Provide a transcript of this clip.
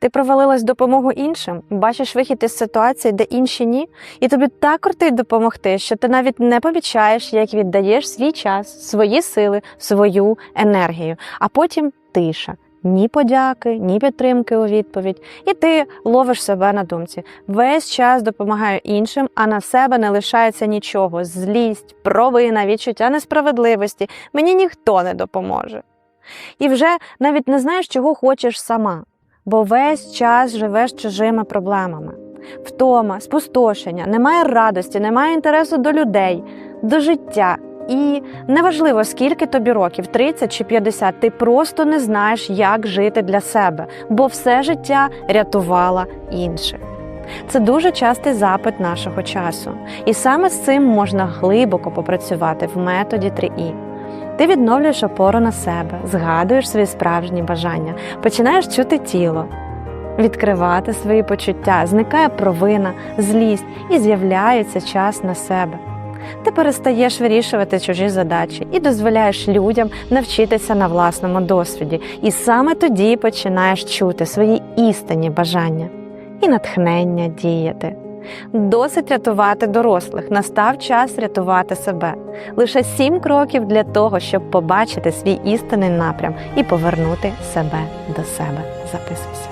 Ти провалилась допомогу іншим, бачиш вихід із ситуації, де інші ні, і тобі так кортить допомогти, що ти навіть не помічаєш, як віддаєш свій час, свої сили, свою енергію, а потім тиша. Ні подяки, ні підтримки у відповідь, і ти ловиш себе на думці. Весь час допомагаю іншим, а на себе не лишається нічого: злість, провина, відчуття несправедливості. Мені ніхто не допоможе. І вже навіть не знаєш, чого хочеш сама бо весь час живеш чужими проблемами. Втома, спустошення, немає радості, немає інтересу до людей, до життя. І неважливо, скільки тобі років, 30 чи 50, ти просто не знаєш, як жити для себе, бо все життя рятувала інших. Це дуже частий запит нашого часу. І саме з цим можна глибоко попрацювати в методі 3І. Ти відновлюєш опору на себе, згадуєш свої справжні бажання, починаєш чути тіло, відкривати свої почуття, зникає провина, злість і з'являється час на себе. Ти перестаєш вирішувати чужі задачі і дозволяєш людям навчитися на власному досвіді. І саме тоді починаєш чути свої істинні бажання і натхнення діяти. Досить рятувати дорослих, настав час рятувати себе. Лише сім кроків для того, щоб побачити свій істинний напрям і повернути себе до себе. Записуйся.